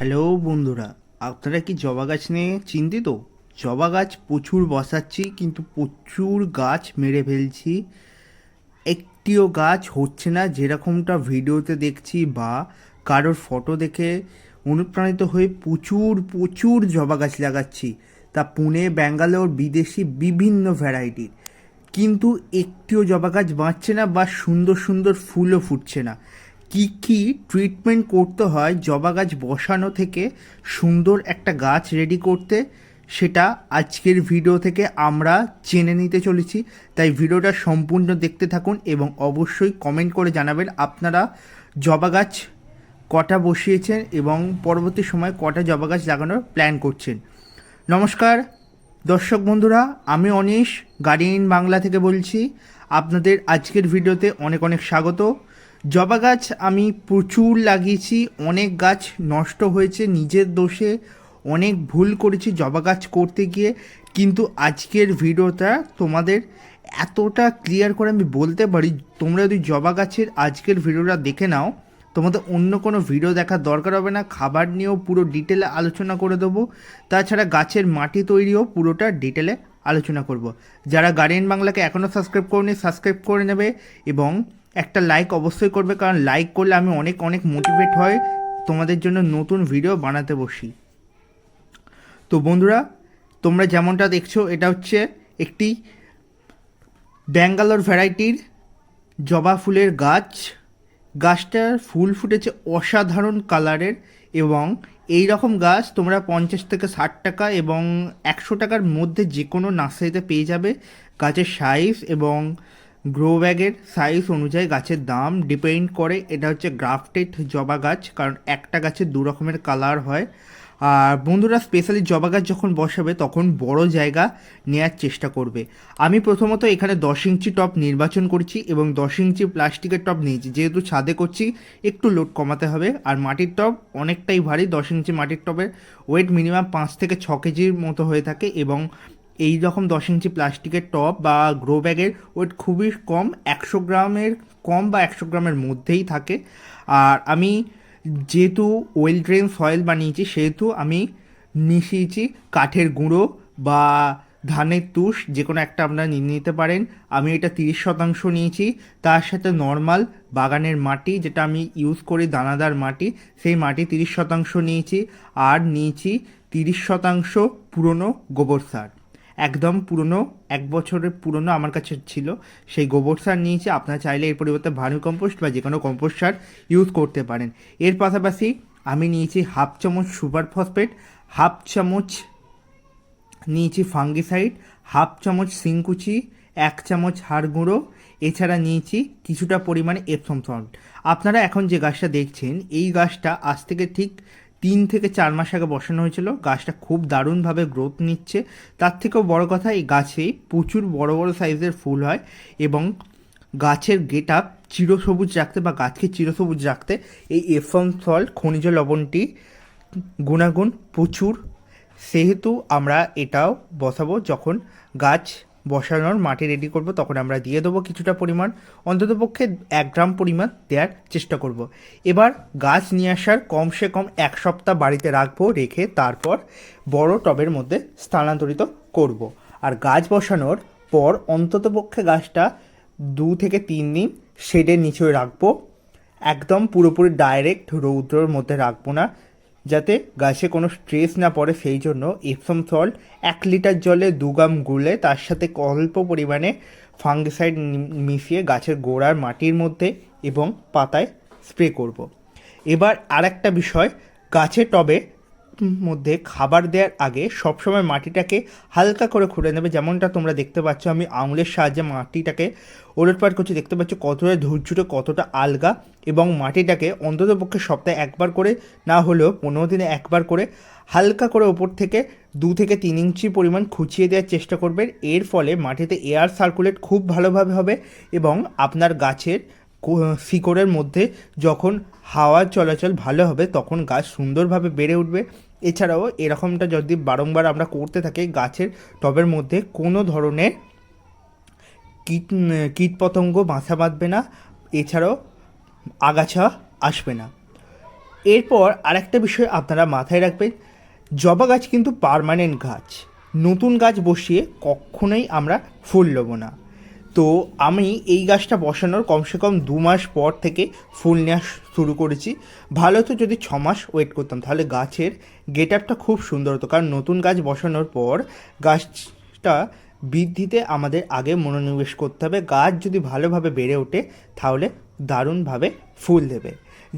Hello বন্ধুরা, আপনারা কি জবা গাছ নিয়ে চিন্তিত? জবা গাছ প্রচুর বসাচ্ছি, কিন্তু প্রচুর গাছ মেরে ফেলছি। একটিও গাছ হচ্ছে না, যেরকমটা ভিডিওতে দেখছি বা কারোর ফটো দেখে অনুপ্রাণিত হয়ে প্রচুর প্রচুর জবা গাছ লাগাচ্ছি। তা পুনে, ব্যাঙ্গালোর, বিদেশি বিভিন্ন ভ্যারাইটির কিন্তু একটিও জবা গাছ বাঁচছে না বা সুন্দর সুন্দর ফুলও ফুটছে না। কি কি ট্রিটমেন্ট করতে হয় জবা গাছ বসানো থেকে সুন্দর একটা গাছ রেডি করতে, সেটা আজকের ভিডিও থেকে আমরা জেনে নিতে চলেছি। তাই ভিডিওটা সম্পূর্ণ দেখতে থাকুন এবং অবশ্যই কমেন্ট করে জানাবেন আপনারা জবা গাছ কটা বসিয়েছেন এবং পরবর্তী সময় কটা জবা গাছ লাগানোর প্ল্যান করছেন। নমস্কার, দর্শক বন্ধুরা, আমি অনিশ গার্ডিয়ান বাংলা থেকে বলছি। আপনাদের আজকের ভিডিওতে অনেক অনেক স্বাগত। জবা গাছ আমি প্রচুর লাগিয়েছি, অনেক গাছ নষ্ট হয়েছে নিজের দোষে, অনেক ভুল করেছি জবা গাছ করতে গিয়ে, কিন্তু আজকের ভিডিওটা তোমাদের এতটা ক্লিয়ার করে আমি বলতে পারি, তোমরা যদি জবা গাছের আজকের ভিডিওটা দেখে নাও, তোমাদের অন্য কোনো ভিডিও দেখার দরকার হবে না, খাবার নিয়েও পুরো ডিটেলে আলোচনা করে দেবো, তাছাড়া গাছের মাটি তৈরিও পুরোটা ডিটেলে আলোচনা করব। যারা গার্ডিয়ান বাংলাকে এখনও সাবস্ক্রাইব করেনি সাবস্ক্রাইব করে নেবে এবং একটা লাইক অবশ্যই করবে, কারণ লাইক করলে আমি অনেক অনেক মোটিভেট হয় তোমাদের জন্য নতুন ভিডিও বানাতে বসি। তো বন্ধুরা, তোমরা যেমনটা দেখছ, এটা হচ্ছে একটি ব্যাঙ্গালোর ভ্যারাইটির জবা ফুলের গাছ। গাছটার ফুল ফুটেছে অসাধারণ কালারের এবং এই রকম গাছ তোমরা পঞ্চাশ থেকে ষাট টাকা এবং একশো টাকার মধ্যে যে কোনো নার্সারিতে পেয়ে যাবে। গাছের সাইজ এবং গ্রো ব্যাগের সাইজ অনুযায়ী গাছের দাম ডিপেন্ড করে। এটা হচ্ছে গ্রাফটেড জবা গাছ, কারণ একটা গাছের দু রকমের কালার হয়। আর বন্ধুরা স্পেশালি জবা গাছ যখন বসাবে, তখন বড় জায়গা নেয়ার চেষ্টা করবে। আমি প্রথমত এখানে দশ ইঞ্চি টপ নির্বাচন করছি এবং দশ ইঞ্চি প্লাস্টিকের টপ নিয়েছি। যেহেতু ছাদে করছি, একটু লোড কমাতে হবে। আর মাটির টপ অনেকটাই ভারী, দশ ইঞ্চি মাটির টবের ওয়েট মিনিমাম পাঁচ থেকে ছ কেজির মতো হয়ে থাকে এবং এই রকম দশ ইঞ্চি প্লাস্টিকের টপ বা গ্রো ব্যাগের ওয়েট খুবই কম, একশো গ্রামের কম বা একশো গ্রামের মধ্যেই থাকে। আর আমি যেহেতু ওয়েল ড্রেন সয়েল বানিয়েছি, সেহেতু আমি মিশিয়েছি কাঠের গুঁড়ো বা ধানের তুষ, যে কোনো একটা আপনারা নিয়ে নিতে পারেন। আমি এটা তিরিশ শতাংশ নিয়েছি। তার সাথে নর্মাল বাগানের মাটি, যেটা আমি ইউজ করি দানাদার মাটি, সেই মাটি তিরিশ শতাংশ নিয়েছি। আর নিয়েছি তিরিশ শতাংশ পুরনো গোবর সার। একদম পুরনো, এক বছরের পুরনো আমার কাছে ছিল। সেই গোবর সার নিয়েছি, আপনারা চাইলে এর পরিবর্তে ভানু কম্পোস্ট বা যে কোনো কম্পোস্ট সার ইউজ করতে পারেন। এর পাশাপাশি আমি নিয়েছি হাফ চামচ সুপার ফসফেট, হাফ চামচ নিয়েছি ফাঙ্গিসাইড, হাফ চামচ সিংকুচি এক চামচ হাড় গুঁড়ো, এছাড়া নিয়েছি কিছুটা পরিমাণে এপসম সল্ট আপনারা এখন যে গাছটা দেখছেন, এই গাছটা আজ থেকে ঠিক তিন থেকে চার মাস আগে বসানো হয়েছিল। গাছটা খুব দারুণভাবে গ্রোথ নিচ্ছে। তার থেকেও বড় কথা, এই গাছে প্রচুর বড় বড় সাইজের ফুল হয় এবং গাছের গেট আপ চিরসবুজ রাখতে বা গাছকে চিরসবুজ রাখতে এই এফম সল্ট খনিজ লবণটি গুণাগুণ প্রচুর। সেহেতু আমরা এটাও বসাবো যখন গাছ বসানোর মাটি রেডি করব, তখন আমরা দিয়ে দেবো কিছুটা পরিমাণ অন্ততপক্ষে এক গ্রাম পরিমাণ দেওয়ার চেষ্টা করব। এবার গাছ নিয়ে আসার কমসে কম এক সপ্তাহ বাড়িতে রাখব, রেখে তারপর বড় টবের মধ্যে স্থানান্তরিত করব। আর গাছ বসানোর পর অন্ততপক্ষে গাছটা দু থেকে তিন দিন শেডের নিচে রাখব একদম পুরোপুরি ডাইরেক্ট রৌদ্রর মধ্যে রাখব না যাতে গাছে কোনো স্ট্রেস না পড়ে, সেই জন্য এপসম সল্ট এক লিটার জলে দু গ্রাম গুলে তার সাথে অল্প পরিমাণে ফাঙ্গিসাইড মিশিয়ে গাছের গোড়ার মাটির মধ্যে এবং পাতায় স্প্রে করব। এবার আর একটা বিষয়, গাছে টবে মধ্যে খাবার দেওয়ার আগে সবসময় মাটিটাকে হালকা করে খুঁড়ে নেবে। যেমনটা তোমরা দেখতে পাচ্ছ, আমি আঙুলের সাহায্যে মাটিটাকে ওলটপাট করছি। দেখতে পাচ্ছ কতটা ধৈর্যটা কতটা আলগা এবং মাটিটাকে অন্ততপক্ষে সপ্তাহে একবার করে, না হলেও পনেরো দিনে একবার করে হালকা করে ওপর থেকে দু থেকে তিন ইঞ্চি পরিমাণ খুঁচিয়ে দেওয়ার চেষ্টা করবেন এর ফলে মাটিতে এয়ার সার্কুলেট খুব ভালোভাবে হবে এবং আপনার গাছের শিকড়ের মধ্যে যখন হাওয়া চলাচল ভালো হবে, তখন গাছ সুন্দরভাবে বেড়ে উঠবে। এছাড়াও এরকমটা যদি বারংবার আমরা করতে থাকি, গাছের টবের মধ্যে কোনো ধরনের কীট কীটপতঙ্গ বাসা বাঁধবে না, এছাড়াও আগাছা আসবে না। এরপর আরেকটা বিষয় আপনারা মাথায় রাখবেন, জবা গাছ কিন্তু পার্মানেন্ট গাছ। নতুন গাছ বসিয়ে কখনোই আমরা ফুল নেব না। তো আমি এই গাছটা বসানোর কমসে কম দু মাস পর থেকে ফুল নেওয়া শুরু করেছি। ভালো হতো যদি ছ মাস ওয়েট করতাম, তাহলে গাছের গেট আপটা খুব সুন্দর হতো। কারণ নতুন গাছ বসানোর পর গাছটা বৃদ্ধিতে আমাদের আগে মনোনিবেশ করতে হবে। গাছ যদি ভালোভাবে বেড়ে ওঠে, তাহলে দারুণভাবে ফুল দেবে।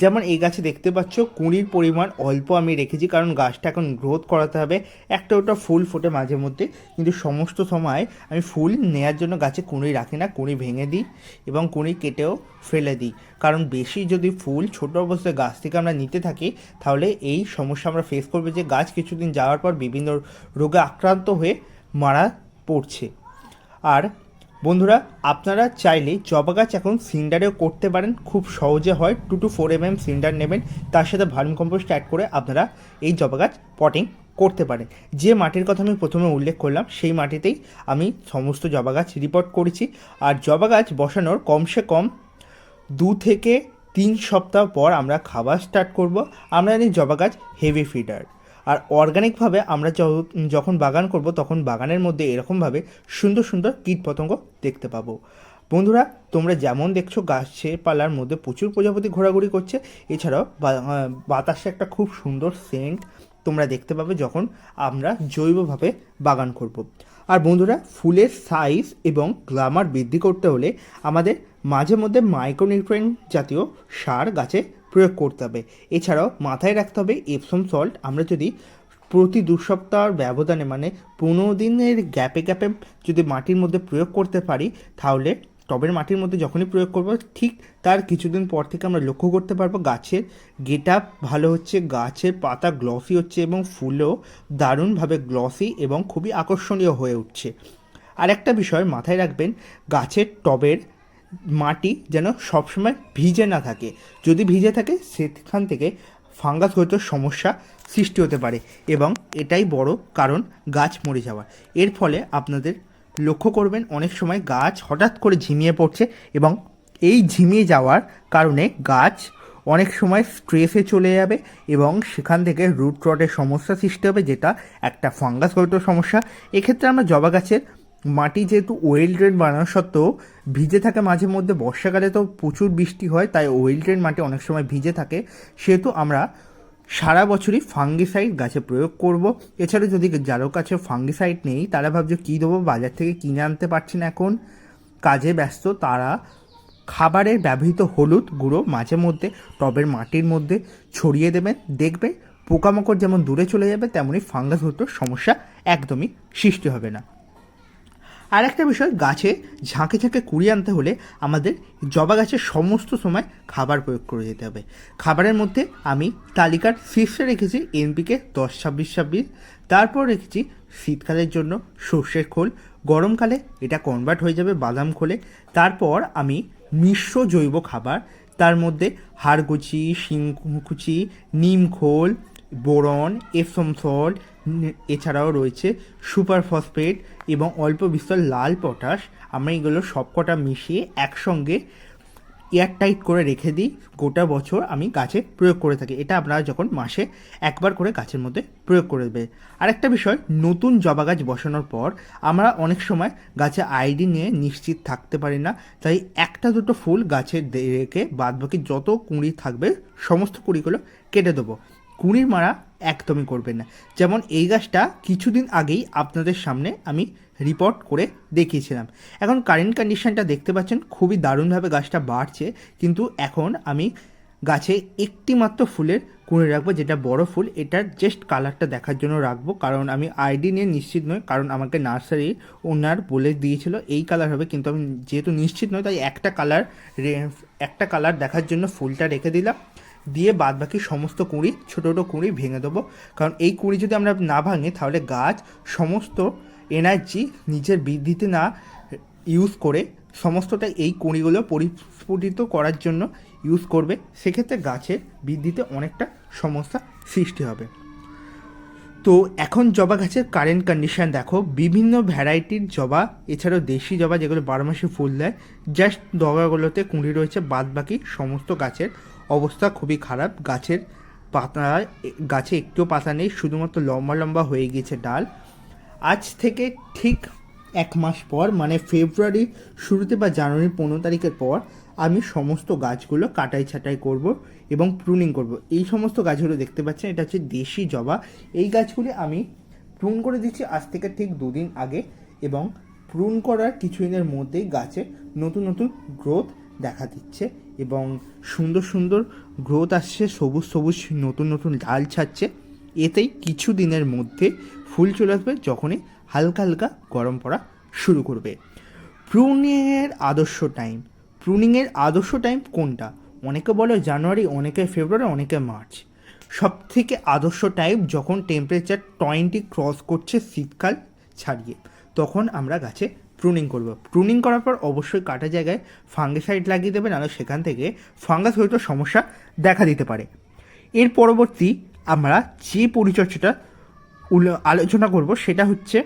যেমন এই গাছে দেখতে পাচ্ছ, কুঁড়ির পরিমাণ অল্প আমি রেখেছি, কারণ গাছটা এখন গ্রোথ করাতে হবে। একটা ওটা ফুল ফোটে মাঝে মধ্যে, কিন্তু সমস্ত সময় আমি ফুল নেয়ার জন্য গাছে কুঁড়ি রাখি না, কুঁড়ি ভেঙে দিই এবং কুঁড়ি কেটেও ফেলে দিই। কারণ বেশি যদি ফুল ছোট অবস্থায় গাছ থেকে আমরা নিতে থাকি, তাহলে এই সমস্যা আমরা ফেস করবে যে গাছ কিছুদিন যাওয়ার পর বিভিন্ন রোগে আক্রান্ত হয়ে মারা পড়ছে। আর বন্ধুরা, আপনারা চাইলে জবা গাছ এখন সিন্ডারেও করতে পারেন। খুব সহজে হয় two to four M M cinder নেবেন। তার সাথে ভার্মি কম্পোস্ট অ্যাড করে আপনারা এই জবা গাছ পটিং করতে পারেন। যে মাটির কথা আমি প্রথমে উল্লেখ করলাম, সেই মাটিতেই আমি সমস্ত জবা গাছ রিপোর্ট করেছি। আর জবা গাছ বসানোর কমসে কম দু থেকে তিন সপ্তাহ পর আমরা খাবার স্টার্ট করব। আমরা জানি জবা গাছ হেভি ফিডার আর অর্গানিকভাবে আমরা যখন বাগান করব, তখন বাগানের মধ্যে এরকমভাবে সুন্দর সুন্দর কীট পতঙ্গ দেখতে পাবো বন্ধুরা, তোমরা যেমন দেখছ গাছের পালার মধ্যে প্রচুর প্রজাপতি ঘোরাঘুরি করছে এছাড়াও বাতাসে একটা খুব সুন্দর সেন্ট তোমরা দেখতে পাবে যখন আমরা জৈবভাবে বাগান করব। আর বন্ধুরা, ফুলের সাইজ এবং গ্লামার বৃদ্ধি করতে হলে আমাদের মাঝে মধ্যে মাইক্রোনিউট্রিয়েন্ট জাতীয় সার গাছে প্রয়োগ করতে হবে। এছাড়াও মাথায় রাখতে হবে এপসম সল্ট আমরা যদি প্রতি দু সপ্তাহর ব্যবধানে মানে পনেরো দিনের গ্যাপে গ্যাপে যদি মাটির মধ্যে প্রয়োগ করতে পারি, তাহলে টবের মাটির মধ্যে যখনই প্রয়োগ করব, ঠিক তার কিছুদিন পর থেকে আমরা লক্ষ্য করতে পারব গাছের গেট আপ ভালো হচ্ছে, গাছের পাতা গ্লসি হচ্ছে এবং ফুলও দারুণভাবে গ্লসি এবং খুবই আকর্ষণীয় হয়ে উঠছে। আর একটা বিষয় মাথায় রাখবেন, গাছের টবের মাটি যেন সবসময় ভিজে না থাকে। যদি ভিজে থাকে, সেখান থেকে ফাঙ্গাসগত সমস্যা সৃষ্টি হতে পারে এবং এটাই বড় কারণ গাছ মরে যাওয়ার। এর ফলে আপনাদের লক্ষ্য করবেন, অনেক সময় গাছ হঠাৎ করে ঝিমিয়ে পড়ছে এবং এই ঝিমিয়ে যাওয়ার কারণে গাছ অনেক সময় স্ট্রেসে চলে যাবে এবং সেখান থেকে রুট রটের সমস্যা সৃষ্টি হবে, যেটা একটা ফাঙ্গাসগত সমস্যা। এক্ষেত্রে আমরা জবা গাছের মাটি যেহেতু ওয়েল ড্রেন বানানো সত্ত্বেও ভিজে থাকে মাঝে মধ্যে বর্ষাকালে তো প্রচুর বৃষ্টি হয়, তাই ওয়েল ড্রেন মাটি অনেক সময় ভিজে থাকে। সেহেতু আমরা সারা বছরই ফাঙ্গিসাইড গাছে প্রয়োগ করব। এছাড়া যদি যারও কাছে ফাঙ্গিসাইড নেই, তারা ভাবছে কী দেবো, বাজার থেকে কিনে আনতে পারছি না এখন। কাজে ব্যস্ত, তারা খাবারের ব্যবহৃত হলুদ গুঁড়ো মাঝে মধ্যে টবের মাটির মধ্যে ছড়িয়ে দেবেন দেখবে পোকামাকড় যেমন দূরে চলে যাবে তেমনই ফাঙ্গাস হতো সমস্যা একদমই সৃষ্টি হবে না। আর একটা বিষয়, গাছে ঝাঁকে ঝাঁকে কুড়িয়ে আনতে হলে আমাদের জবা গাছের সমস্ত সময় খাবার প্রয়োগ করে যেতে হবে। খাবারের মধ্যে আমি তালিকার শীর্ষে রেখেছি এনপিকে দশ, ছাব্বিশ ছাব্বিশ, তারপর রেখেছি শীতকালের জন্য সর্ষের খোল। গরমকালে এটা কনভার্ট হয়ে যাবে বাদাম খোলে। তারপর আমি মিশ্র জৈব খাবার, তার মধ্যে হাড়গুচি শিংকুচি, নিম খোল বোরন, এপসম সল্ট এছাড়াও রয়েছে সুপার ফসফেট এবং অল্প বিস্তর লাল পটাশ। আমরা এগুলো সবকটা মিশিয়ে একসঙ্গে এয়ারটাইট করে রেখে দিই। গোটা বছর আমি গাছে প্রয়োগ করে থাকি। এটা আপনারা যখন মাসে একবার করে গাছের মধ্যে প্রয়োগ করে দেবে। আরেকটা বিষয়, নতুন জবা গাছ বসানোর পর আমরা অনেক সময় গাছে আইডি নিয়ে নিশ্চিত থাকতে পারি না। তাই একটা দুটো ফুল গাছে দে- রেখে বাদবাকি যত কুঁড়ি থাকবে, সমস্ত কুঁড়িগুলো কেটে দেবো। কুঁড়ির মারা একদমই করবেন না। যেমন এই গাছটা কিছুদিন আগেই আপনাদের সামনে আমি রিপোর্ট করে দেখিয়েছিলাম। এখন কারেন্ট কন্ডিশনটা দেখতে পাচ্ছেন, খুবই দারুণভাবে গাছটা বাড়ছে, কিন্তু এখন আমি গাছে একটি মাত্র ফুলের কুঁড়ে রাখব, যেটা বড় ফুল, এটার জাস্ট কালারটা দেখার জন্য রাখব, কারণ আমি আইডি নিয়ে নিশ্চিত নই, কারণ আমাকে নার্সারি ওনার বলে দিয়েছিল এই কালার হবে, কিন্তু আমি যেহেতু নিশ্চিত নই, তাই একটা কালার একটা কালার দেখার জন্য ফুলটা রেখে দিলাম। দিয়ে বাদ বাকি সমস্ত কুঁড়ি, ছোটো ছোটো কুঁড়ি ভেঙে দেবো। কারণ এই কুঁড়ি যদি আমরা না ভাঙি, তাহলে গাছ সমস্ত এনার্জি নিজের বৃদ্ধিতে না ইউজ করে সমস্তটা এই কুঁড়িগুলো পরিস্ফুটিত করার জন্য ইউজ করবে। সেক্ষেত্রে গাছের বৃদ্ধিতে অনেকটা সমস্যা সৃষ্টি হবে। তো এখন জবা গাছের কারেন্ট কন্ডিশন দেখো। বিভিন্ন ভ্যারাইটির জবা, এছাড়াও দেশি জবা যেগুলো বারো মাসে ফুল দেয় জাস্ট ডগাগুলোতে কুঁড়ি রয়েছে বাদ বাকি সমস্ত গাছের অবস্থা খুবই খারাপ। গাছের পাতা গাছে একটুও পাতা নেই, শুধুমাত্র লম্বা লম্বা হয়ে গিয়েছে ডাল। আজ থেকে ঠিক এক মাস পর মানে ফেব্রুয়ারি শুরুতে বা জানুয়ারি পনেরো তারিখের পর, আমি সমস্ত গাছগুলো কাটাই ছাটাই করব এবং প্রুনিং করব। এই সমস্ত গাছগুলো দেখতে পাচ্ছেন, এটা হচ্ছে দেশি জবা। এই গাছগুলি আমি প্রুন করে দিচ্ছি আজ থেকে ঠিক দুদিন আগে এবং প্রুন করার কিছুদিনের মধ্যেই গাছে নতুন নতুন গ্রোথ দেখা দিচ্ছে। এবং সুন্দর সুন্দর গ্রোথ আসছে, সবুজ সবুজ নতুন নতুন ডাল ছাড়ছে। এতেই কিছু দিনের মধ্যে ফুল চলে আসবে যখনই হালকা হালকা গরম পড়া শুরু করবে। প্রুনিংয়ের আদর্শ টাইম প্রুনিংয়ের আদর্শ টাইম কোনটা? অনেকে বলে জানুয়ারি, অনেকে ফেব্রুয়ারি, অনেকে মার্চ। সব থেকে আদর্শ টাইম যখন টেম্পারেচার টোয়েন্টি ক্রস করছে শীতকাল ছাড়িয়ে, তখন আমরা গাছে প্রুনিং করব। প্রুনিং করার পর অবশ্যই কাটা জায়গায় ফাঙ্গিসাইড লাগিয়ে দেবে নাহলে সেখান থেকে ফাঙ্গাস হয়তো সমস্যা দেখা দিতে পারে। এর পরবর্তী আমরা যে পরিচর্যাটা আলোচনা করব, সেটা হচ্ছে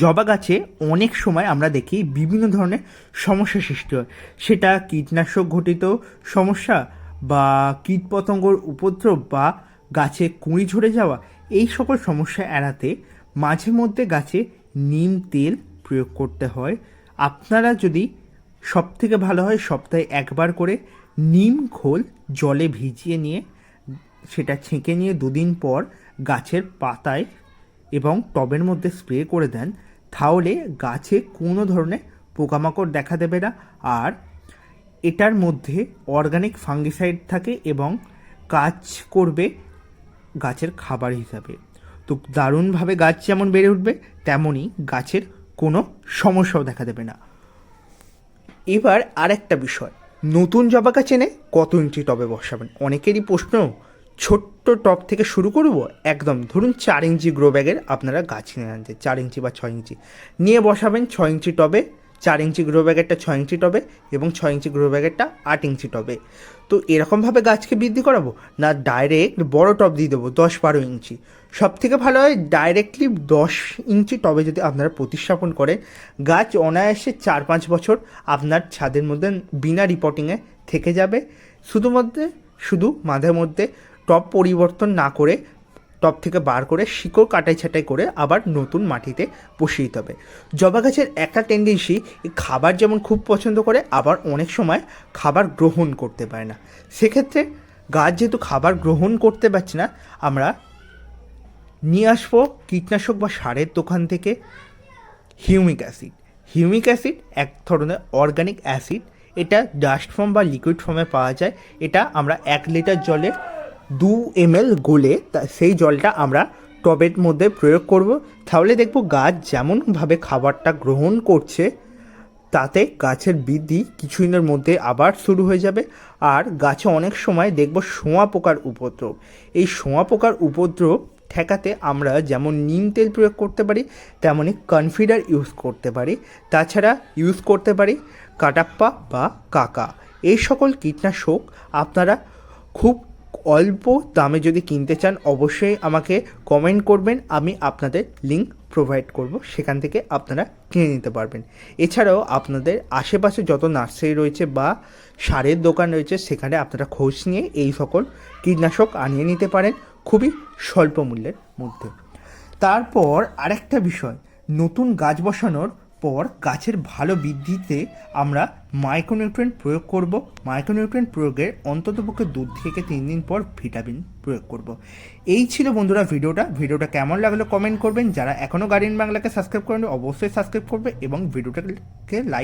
জবা গাছে অনেক সময় আমরা দেখি বিভিন্ন ধরনের সমস্যা সৃষ্টি হয়। সেটা কীটনাশক ঘটিত সমস্যা বা কীটপতঙ্গর উপদ্রব বা গাছে কুঁড়ি ঝরে যাওয়া, এই সকল সমস্যা এড়াতে মাঝে মধ্যে গাছে নিম, তেল প্রয়োগ করতে হয়। আপনারা যদি সব থেকে ভালো হয় সপ্তাহে একবার করে নিম খোল জলে ভিজিয়ে নিয়ে সেটা ছেঁকে নিয়ে দুদিন পর গাছের পাতায় এবং টবের মধ্যে স্প্রে করে দেন, তাহলে গাছে কোনো ধরনের পোকামাকড় দেখা দেবে না। আর এটার মধ্যে অর্গানিক ফাঙ্গিসাইড থাকে এবং কাজ করবে গাছের খাবার হিসাবে। তো দারুণভাবে গাছ যেমন বেড়ে উঠবে, তেমনই গাছের কোনো সমস্যাও দেখা দেবে না। এবার আর একটা বিষয়। নতুন জবা গাছ এনে কত ইঞ্চি টবে বসাবেন? অনেকেরই প্রশ্ন, ছোট্ট টপ থেকে শুরু করব? একদম, ধরুন চার ইঞ্চি গ্রো ব্যাগের আপনারা গাছ নিয়ে আনছে চার ইঞ্চি বা ছয় ইঞ্চি। নিয়ে বসাবেন ছয় ইঞ্চি টবে চার ইঞ্চি গ্রো ব্যাগেরটা ছয় ইঞ্চি টবে এবং ছয় ইঞ্চি গ্রো ব্যাগেরটা আট ইঞ্চি টবে। তো এরকমভাবে গাছকে বৃদ্ধি করাবো না ডাইরেক্ট বড় টব দিয়ে দেবো দশ বারো ইঞ্চি? সব থেকে ভালো হয় ডাইরেক্টলি দশ ইঞ্চি টবে যদি আপনারা প্রতিস্থাপন করেন গাছ অনায়াসে চার পাঁচ বছর আপনার ছাদের মধ্যে বিনা রিপোর্টিংয়ে থেকে যাবে। শুধুমাত্র শুধু মাঝে মধ্যে টপ পরিবর্তন না করে টপ থেকে বার করে শিকড় কাটাই ছাটাই করে আবার নতুন মাটিতে বসিয়ে দিতে হবে। জবা গাছের একটা টেন্ডেন্সি খাবার যেমন খুব পছন্দ করে, আবার অনেক সময় খাবার গ্রহণ করতে পারে না। সেক্ষেত্রে গাছ যেহেতু খাবার গ্রহণ করতে পারছে না, আমরা নিয়ে আসব কীটনাশক বা সারের দোকান থেকে হিউমিক অ্যাসিড হিউমিক অ্যাসিড এক ধরনের অর্গানিক অ্যাসিড এটা ডাস্ট ফর্ম বা লিকুইড ফর্মে পাওয়া যায়। এটা আমরা এক লিটার জলে দু এমএল গলে তা সেই জলটা আমরা টবের মধ্যে প্রয়োগ করব। তাহলে দেখব গাছ যেমনভাবে খাবারটা গ্রহণ করছে, তাতে গাছের বৃদ্ধি কিছুদিনের মধ্যে আবার শুরু হয়ে যাবে। আর গাছে অনেক সময় দেখব শোঁয়া পোকার উপদ্রব। এই শোঁয়া পোকার উপদ্রব ঠেকাতে আমরা যেমন নিম তেল প্রয়োগ করতে পারি তেমনই কনফিডার ইউজ করতে পারি, তাছাড়া ইউজ করতে পারি কাটাপ্পা বা কাকা। এই সকল কীটনাশক আপনারা খুব অল্প দামে যদি কিনতে চান, অবশ্যই আমাকে কমেন্ট করবেন। আমি আপনাদের লিঙ্ক প্রোভাইড করব। সেখান থেকে আপনারা কিনে নিতে পারবেন। এছাড়াও আপনাদের আশেপাশে যত নার্সারি রয়েছে বা সারের দোকান রয়েছে, সেখানে আপনারা খোঁজ নিয়ে এই সকল কীটনাশক আনিয়ে নিতে পারেন খুবই স্বল্প মূল্যের মধ্যে। তারপর আরেকটা বিষয়, নতুন গাছ বসানোর পর গাছের ভালো বৃদ্ধিতে আমরা মাইক্রোনিউট্রেন্ট প্রয়োগ করব। মাইক্রোনিউট্রেন্ট প্রয়োগের অন্ততপক্ষে দু থেকে তিন দিন পর ভিটামিন প্রয়োগ করব। এই ছিল বন্ধুরা ভিডিওটা। ভিডিওটা কেমন লাগল কমেন্ট করবেন। যারা এখনও গার্ডেন বাংলাকে সাবস্ক্রাইব করেন অবশ্যই সাবস্ক্রাইব করবে এবং ভিডিওটাকে লাইক